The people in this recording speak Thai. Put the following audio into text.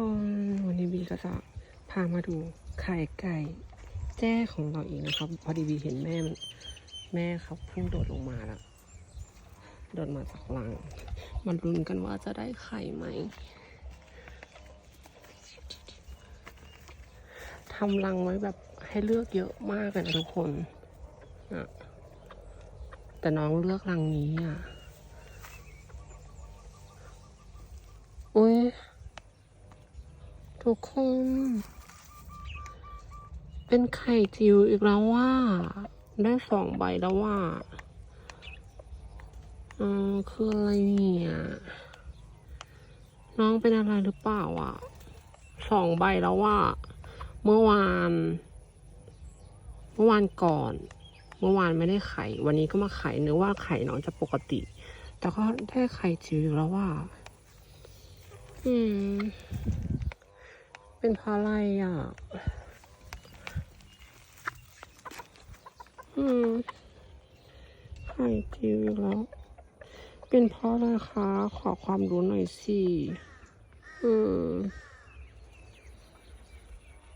คนวันนี้บีก็จะพามาดูไข่ไก่แจ้ของเราเองนะครับ พอดีบีเห็นแม่แม่ครับเพิ่งโดดลงมาแล้วโดดมาจากรังมันรุนกันว่าจะได้ไข่ไหมทำรังไว้แบบให้เลือกเยอะมากเลยนะทุกคนอะแต่น้องเลือกรังนี้อะ อุ้ย ทุกคน เป็นไข่จิ๋วอีกแล้วว่า ได้สองใบแล้วว่าอืมคืออะไรเนี่ย น้องเป็นอะไรหรือเปล่าอะสองใบแล้วว่า เมื่อวาน เมื่อวานก่อน เมื่อวานไม่ได้ไข่ วันนี้ก็มาไข่นึกว่าไข่น้องจะปกติ แต่ก็ได้ไข่จิ๋วแล้วว่า อืม เป็นเพราะอะไรอะ อืมไข่จิ๋วอีกแล้ว เป็นเพราะอะไรคะ ขอความรู้หน่อยสิ อืม